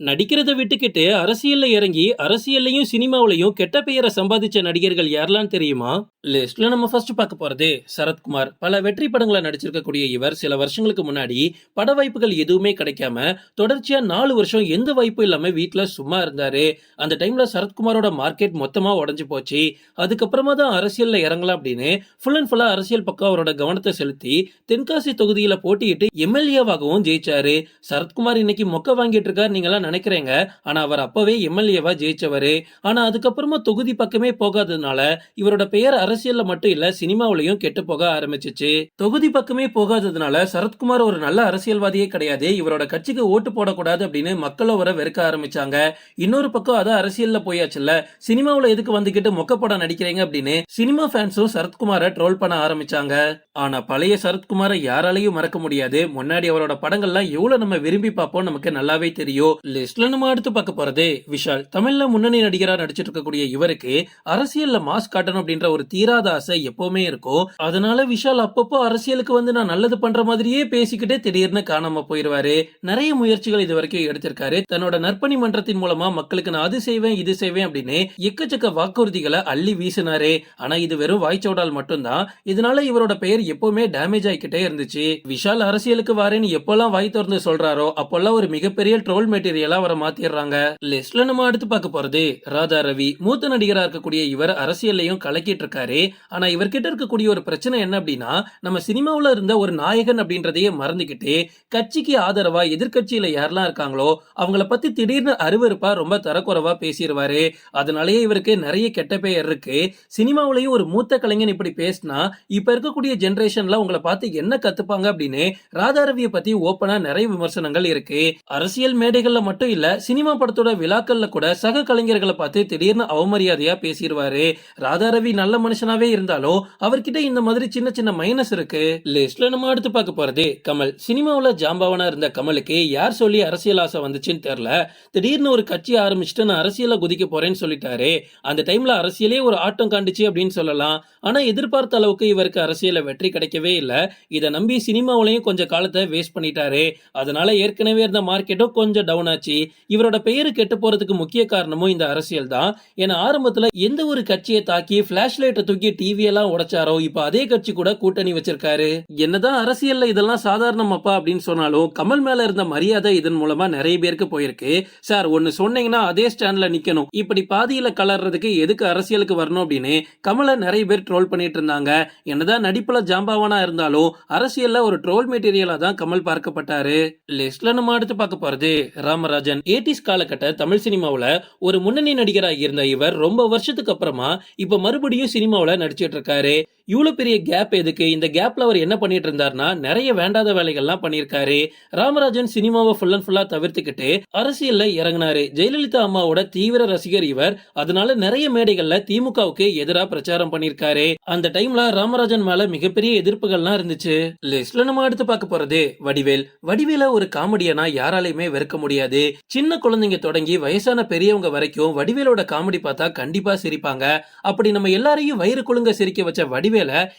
நடிக்கிறத விட்டுக்கிட்டு அரசியல்ல இறங்கி அரசியல்லையும் சினிமாவிலையும் கெட்ட பெயரை சம்பாதிச்ச நடிகர்கள் யாரெல்லாம் தெரியுமா? லிஸ்ட்ல நம்ம ஃபர்ஸ்ட் பார்க்க போறது சரத்குமார். பல வெற்றி படங்களை நடிச்சிருக்கக்கூடிய இவர் சில வருஷங்களுக்கு முன்னாடி பட வாய்ப்புகள் எதுவுமே கிடைக்காம தொடர்ச்சியா நாலு வருஷம் எந்த வாய்ப்பும் இல்லாம வீட்டுல சும்மா இருந்தாரு. அந்த டைம்ல சரத்குமாரோட மார்க்கெட் மொத்தமா உடஞ்சு போச்சு. அதுக்கப்புறமா தான் அரசியல்ல இறங்கலாம் அப்படின்னு ஃபுல் அண்ட் ஃபுல்லா அரசியல் பக்கம் அவரோட கவனத்தை செலுத்தி தென்காசி தொகுதியில போட்டியிட்டு எம்எல்ஏவாகவும் ஜெயிச்சாரு. சரத்குமார் இன்னைக்கு மொக்க வாங்கிட்டு இருக்காரு நீங்களாம் நினைக்கிறீங்க. ஆனா அவர் அப்பவே எம்எல்ஏவா ஜெயிச்சவரு. ஆனா அதுக்கப்புறமா தொகுதி பக்கமே போகாததுனால இவரோட பெயர் அரசியல்ல மட்டும் இல்ல சினிமாவிலையும் கெட்டு போக ஆரம்பிச்சிச்சு. தொகுதி பக்கமே போகாததுனால சரத்குமார் ஒரு நல்ல அரசியல்வாதியே கிடையாது. இவரோட கட்சிக்கு ஓட்டு போடக்கூடாது அப்படின்னு மக்கள் அவரை வெறுக்க ஆரம்பிச்சாங்க. இன்னொரு பக்கம் அதான் அரசியல்ல போயாச்சுல்ல சினிமாவில எதுக்கு வந்துகிட்டு மொக்க படம் நடிக்கிறீங்க அப்படின்னு சினிமா ஃபேன்ஸும் சரத்குமாரை ட்ரோல் பண்ண ஆரம்பிச்சாங்க. ஆனா பழைய சரத்குமாரை யாராலையும் மறக்க முடியாது. முன்னாடி அவரோட படங்கள்லாம் எவ்வளவு நம்ம விரும்பி பார்ப்போம் நமக்கு நல்லாவே தெரியும். லிஸ்ட்ல நம்ம அடுத்து பார்க்க போறது விஷால். தமிழ்ல முன்னணி நடிகரா நடிச்சிட்டு இருக்கக்கூடிய இவருக்கு அரசியல்ல மாஸ் காட்டணும் அப்படின்ற ஒரு தீராத ஆசை எப்பவுமே இருக்கும். அதனால விஷால் அப்பப்போ அரசியலுக்கு வந்து நான் நல்லது பண்ற மாதிரியே பேசிக்கிட்டே திடீர்னு காணாம போயிருவாரு. நிறைய முயற்சிகள் இது வரைக்கும் எடுத்திருக்காரு. தன்னோட நற்பணி மன்றத்தின் மூலமா மக்களுக்கு நான் அது செய்வேன் இது செய்வேன் அப்படின்னு எக்கச்சக்க வாக்குறுதிகளை அள்ளி வீசினாரு. ஆனா இது வெறும் வாய்ச்சோடால் மட்டும்தான். இதனால இவரோட பெயர் எப்பவுமே டேமேஜ் ஆகிக்கிட்டே இருந்துச்சு. விஷால் அரசியலுக்கு வாரேன்னு எப்பெல்லாம் வாய் திறந்து சொல்றாரோ அப்பெல்லாம் ஒரு மிகப்பெரிய ட்ரோல் மெட்டீரியலா அவரை மாத்திடுறாங்க. லிஸ்ட்ல நம்ம அடுத்து பார்க்க போறது ராதா ரவி. மூத்த நடிகரா இருக்கக்கூடிய இவர் அரசியல்லையும் கலக்கிட்டு இருக்காரு. ஆனா இவர்கிட்ட இருக்கக்கூடிய ஒரு பிரச்சனை என்ன அப்படின்னா நம்ம சினிமாவுல இருந்த ஒரு நாயகன் அப்படின்றதையே மறந்துகிட்டு கட்சிக்கு ஆதரவா எதிர்கட்சியில யாரெல்லாம் இருக்காங்களோ அவங்கள பத்தி திடீர்னு அருவருப்பா ரொம்ப தரக்குறைவா பேசிடுவாரு அதனாலயே இவருக்கு நிறைய கெட்ட பெயர் இருக்கு. சினிமாவுலயும் ஒரு மூத்த கலைஞன் இப்படி பேசினா இப்ப இருக்கக்கூடிய ஜென்ரேஷன்ல உங்களை பார்த்து என்ன கத்துப்பாங்க அப்படின்னு ராதாரவியை பத்தி ஓப்பனா நிறைய விமர்சனங்கள் இருக்கு. அரசியல் மேடைகள்ல மட்டும் இல்ல சினிமா படத்தோட விழாக்கள்ல கூட சக கலைஞர்களை பார்த்து திடீர்னு அவமரியாதையா பேசிடுவாரு ராதாரவி நல்ல மனுஷனாவே இருந்தாலும் அவர்கிட்ட இந்த மாதிரி சின்ன சின்ன மைனஸ் இருக்கு. லிஸ்ட்ல நம்ம அடுத்து பார்க்க போறது கமல். சினிமாவுல ஜாம்பவானா இருந்த கமலுக்கு யார் சொல்லி அரசியல் ஆசை வந்துச்சுன்னு தெரியல. திடீர்னு ஒரு கட்சி ஆரம்பிச்சுட்டு நான் அரசியல குதிக்க போறேன்னு சொல்லிட்டாரு. அந்த டைம்ல அரசியலே ஒரு ஆட்டம் காண்டுச்சு அப்படின்னு சொல்லலாம். ஆனா எதிர்பார்த்த அளவுக்கு இவருக்கு அரசியல வெற்றி கிடைக்கவே இல்ல. இதை நம்பி சினிமாவிலையும் கொஞ்சம் காலத்தை வேஸ்ட் பண்ணிட்டாரு. அதனால ஏற்கனவே இருந்த மார்க்கெட்டும் கொஞ்சம் டவுன் ஆச்சு. இவரோட பெயரு கெட்டு போறதுக்கு முக்கிய காரணமும் இந்த அரசியல் தான். ஏன்னா ஆரம்பத்துல எந்த ஒரு கட்சியை தாக்கி பிளாஷ் லைட்டை தூக்கி டிவி எல்லாம் உடைச்சாரோ இப்ப அதே கட்சி கூட கூட்டணி வச்சிருக்காரு. என்னதான் அரசியல்ல இதெல்லாம் சாதாரணம் அப்பா அப்படின்னு சொன்னாலும் கமல் மேல இருந்த மரியாதை இதன் மூலமா நிறைய பேருக்கு போயிருக்கு. சார் ஒன்னு சொன்னீங்கன்னா அதே ஸ்டாண்ட்ல நிக்கணும். இப்படி பாதியில கலர்றதுக்கு எதுக்கு அரசியலுக்கு வரணும் அப்படின்னு கமலை நிறைய பேர் ட்ரோல் பண்ணிட்டு இருந்தாங்க. என்னதான் நடிப்புல ஜாம்பாவனா இருந்தாலும் அரசியல்ல ஒரு ட்ரோல் மெட்டீரியலா தான் கமல் பார்க்கப்பட்டாரு. லிஸ்ட்ல நம்ம அடுத்து பார்க்க போறது ராமராஜன். ஏடிஸ் காலகட்ட தமிழ் சினிமாவில் ஒரு முன்னணி நடிகராக இருந்த இவர் ரொம்ப வருஷத்துக்கு அப்புறமா இப்ப மறுபடியும் சினிமாவில நடிச்சிட்டு இருக்காரு. இவ்வளவு பெரிய கேப் எதுக்கு? இந்த கேப்ல அவர் என்ன பண்ணிட்டு இருந்தாருன்னா நிறைய வேண்டாத வேலைகள்லாம் பண்ணியிருக்காரு. ராமராஜன் சினிமாவை ஃபுல் அண்ட் ஃபுல்லா தவிர்த்துக்கிட்டு அரசியல்ல இறங்கினாரு. ஜெயலலிதா அம்மாவோட தீவிர ரசிகர் இவர். அதனால நிறைய மேடைகள்ல திமுகவுக்கு எதிரா பிரச்சாரம் பண்ணியிருக்காரு. அந்த டைம்ல ராமராஜன் மேல மிகப்பெரிய எதிர்ப்புகள்லாம் இருந்துச்சு. லிஸ்ட்ல நம்ம எடுத்து பார்க்க போறது வடிவேல். வடிவேல ஒரு காமெடியனா யாராலையுமே வெறுக்க முடியாது. சின்ன குழந்தைங்க தொடங்கி வயசான பெரியவங்க வரைக்கும் வடிவேலோட காமெடி பார்த்தா கண்டிப்பா சிரிப்பாங்க. அப்படி நம்ம எல்லாரையும் வயிறு குழுங்க சிரிக்க வச்ச வடிவேல்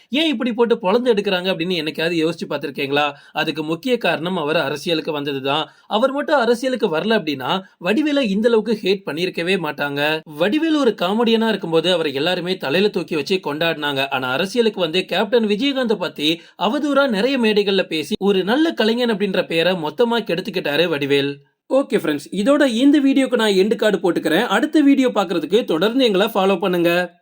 ஏன் இப்படி போட்டு பொழந்து எடுக்கிறாங்க அப்படின்னு என்னைக்காவது யோசிச்சு பார்த்திருக்கீங்களா? அதுக்கு முக்கிய காரணம் அவர் அரசியலுக்கு வந்ததுதான். அவர் மட்டும் அரசியலுக்கு வரல அப்படின்னா வடிவேல இந்த அளவுக்கு ஹேட் பண்ணியிருக்கவே மாட்டாங்க. வடிவேல் ஒரு காமெடியனா இருக்கும்போது அவர் எல்லாருமே தலையில தூக்கி வச்சு கொண்டாடினாங்க. ஆனா அரசியலுக்கு வந்து கேப்டன் விஜயகாந்த் பத்தி அவதூறா நிறைய மேடைகள்ல பேசி ஒரு நல்ல கலைஞன் அப்படின்ற பெயரை மொத்தமா கெடுத்துக்கிட்டாரு வடிவேல். ஓகே ஃப்ரெண்ட்ஸ் இதோட இந்த வீடியோக்கு நான் எண்டு கார்டு போட்டுக்கிறேன். அடுத்த வீடியோ பார்க்கறதுக்கு தொடர்ந்து எங்களை ஃபாலோ பண்ணுங்க.